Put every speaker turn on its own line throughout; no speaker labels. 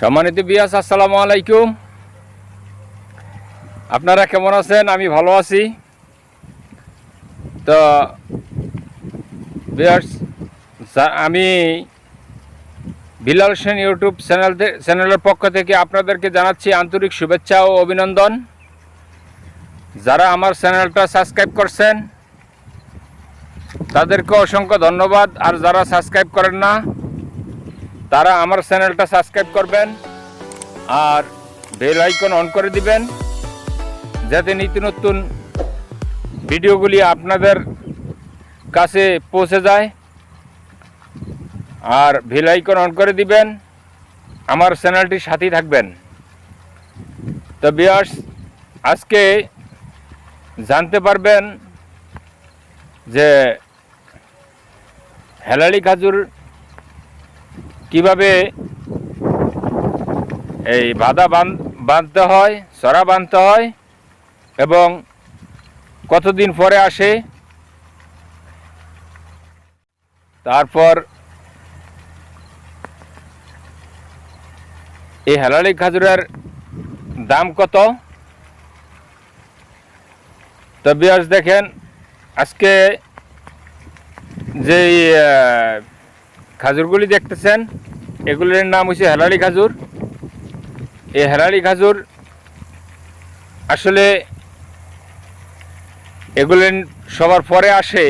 সম্মানিত বিয়াস, আসসালামু আলাইকুম। আপনারা কেমন আছেন? আমি ভালো আছি। তো, বিয়াস আমি বিলাল সেন ইউটিউব চ্যানেল চ্যানেলের পক্ষ থেকে আপনাদেরকে জানাচ্ছি আন্তরিক শুভেচ্ছা ও অভিনন্দন। যারা আমার চ্যানেলটা সাবস্ক্রাইব করছেন, তাদেরকে অসংখ্য ধন্যবাদ। আর যারা সাবস্ক্রাইব করেন না তারা আমার চ্যানেলটা সাবস্ক্রাইব করবেন আর বেল আইকন অন করে দিবেন, যাতে নিত্য নতুন ভিডিওগুলি আপনাদের কাছে পৌঁছে যায়। আর বেল আইকন অন করে দিবেন, আমার চ্যানেলটির সাথেই থাকবেন। তো বিয়ার্স আজকে জানতে পারবেন যে হেলালি খাজুর কীভাবে এই বাধা বাঁধতে হয়, সরা বাঁধতে হয় এবং কতদিন পরে আসে? তারপর এই হেলালি খাজুরের দাম কত? তো বিয়াস দেখেন, আজকে যে খাজুরগুলি দেখতেছেন? এগুলির নাম হচ্ছে হেলালি খাজুর। এই হেলালি খাজুর আসলে এগুলি সবার পরে আসে।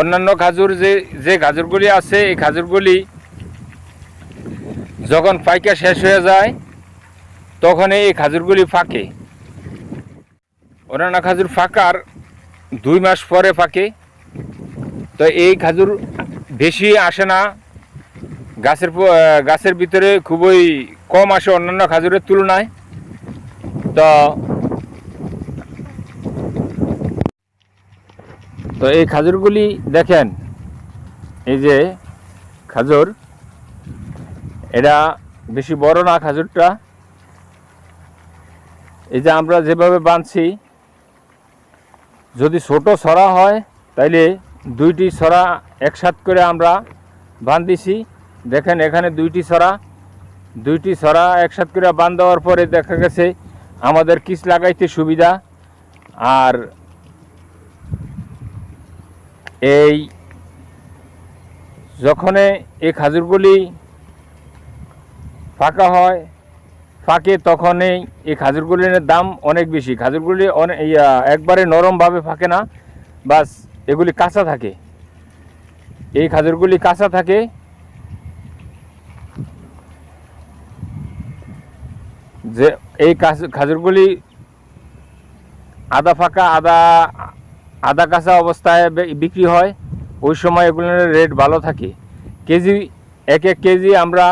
অন্যান্য খাজুর যে যে খাজুরগুলি আছে, এই খাজুরগুলি যখন পাইকা শেষ হয়ে যায় তখন এই খাজুরগুলি ফাঁকে। অন্যান্য খাজুর ফাঁকার দুই মাস পরে ফাঁকে। তো এই খাজুর বেশি আসে না। গাছের গাছের ভিতরে খুবই কম আসে অন্যান্য খাজুরের তুলনায়। তো তো এই খাজুরগুলি দেখেন, এই যে খাজুর, এটা বেশি বড় না খাজুরটা। এই যে আমরা যেভাবে বাঁধছি, যদি ছোট ছড়া হয়, তাইলে দুইটি ছড়া একসাথ করে আমরা বাঁধিছি দেখেন এখানে দুইটি ছড়া। দুইটি ছড়া একসাথ করে বাঁধ দেওয়ার পরে দেখা গেছে আমাদের কিস লাগাইতে সুবিধা। আর এই যখন এই খাজুরগুলি ফাঁকা হয়, ফাঁকে তখনই এই খাজুরগুলির দাম অনেক বেশি। খাজুরগুলি অনেক একবারে নরমভাবে ফাঁকে না। বাস এগুলি কাঁচা থাকে। এই খাজুরগুলি কাঁচা থাকে। যে এই খাজুরগুলি আদা ফাঁকা, আদা আদা কাঁচা অবস্থায় বিক্রি হয়। ওই সময় এগুলোর রেট ভালো থাকে। কেজি, এক এক কেজি আমরা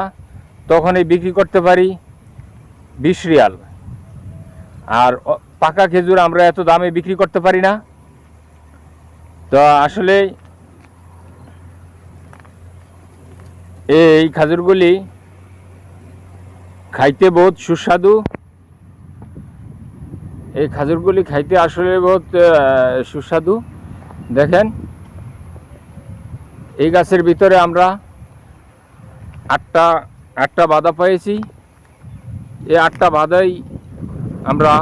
তখনই বিক্রি করতে পারি বিশ রিয়াল। আর পাকা খেজুর আমরা এত দামে বিক্রি করতে পারি না। তো আসলে এই খাজুরগুলি খাইতে বহুত সুস্বাদু। এই খাজুরগুলি খাইতে আসলে বহুত সুস্বাদু। দেখেন এই গাছের ভিতরে আমরা আটটা আটটা বাধা পেয়েছি এই আটটা বাধাই আমরা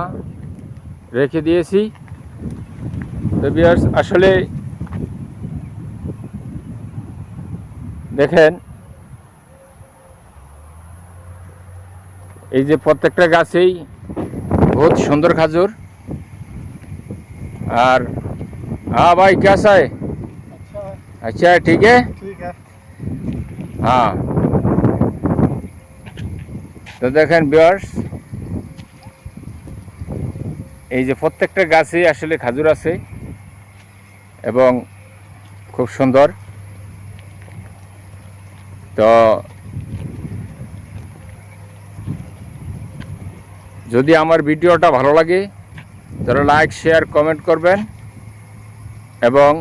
রেখে দিয়েছি। তো viewers, আসলে দেখেন এই যে প্রত্যেকটা গাছেই बहुत सुंदर खाजूर और हाँ भाई कैसा है
अच्छा है
अच्छा है ठीक है
ठीक है
হ্যাঁ তো দেখেন বিয়ার্স এই যে প্রত্যেকটা গাছে আসলে খাজুর আছে এবং খুব সুন্দর তো যদি আমার ভিডিওটা ভালো লাগে, তাহলে লাইক শেয়ার কমেন্ট করবেন এবং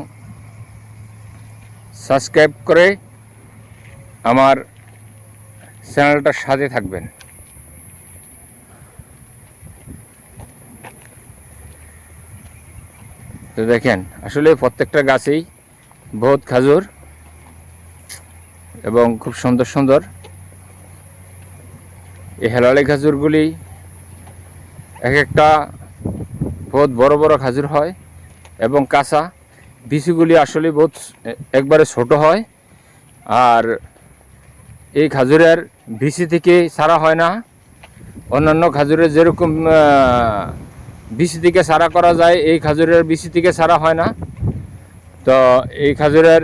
সাবস্ক্রাইব করে আমার চ্যানেলটার সাথে থাকবেন। তো দেখেন, আসলে প্রত্যেকটা গাছেই বহুত খাজুর। এবং খুব সুন্দর সুন্দর এই হেলালি খাজুরগুলি এক একটা বহুত বড় বড় খাজুর হয় এবং কাঁচা। বিচিগুলি আসলে বহুত একবারে ছোট হয় আর এই খাজুরের বিচি থেকে সারা হয় না। অন্যান্য খাজুরের যেরকম বিচি থেকে সারা করা যায়, এই খাজুরের বিচি থেকে সারা হয় না। তো এই খাজুরের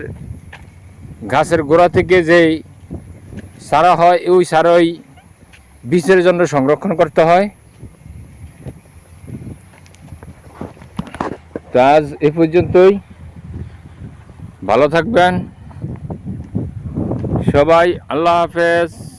গাছের গোড়া থেকে যে সারা হয়, ওই সারই বীজের জন্য সংরক্ষণ করতে হয়। তো আজ এ পর্যন্তই। ভালো থাকবেন। সবাই আল্লাহ হাফেজ।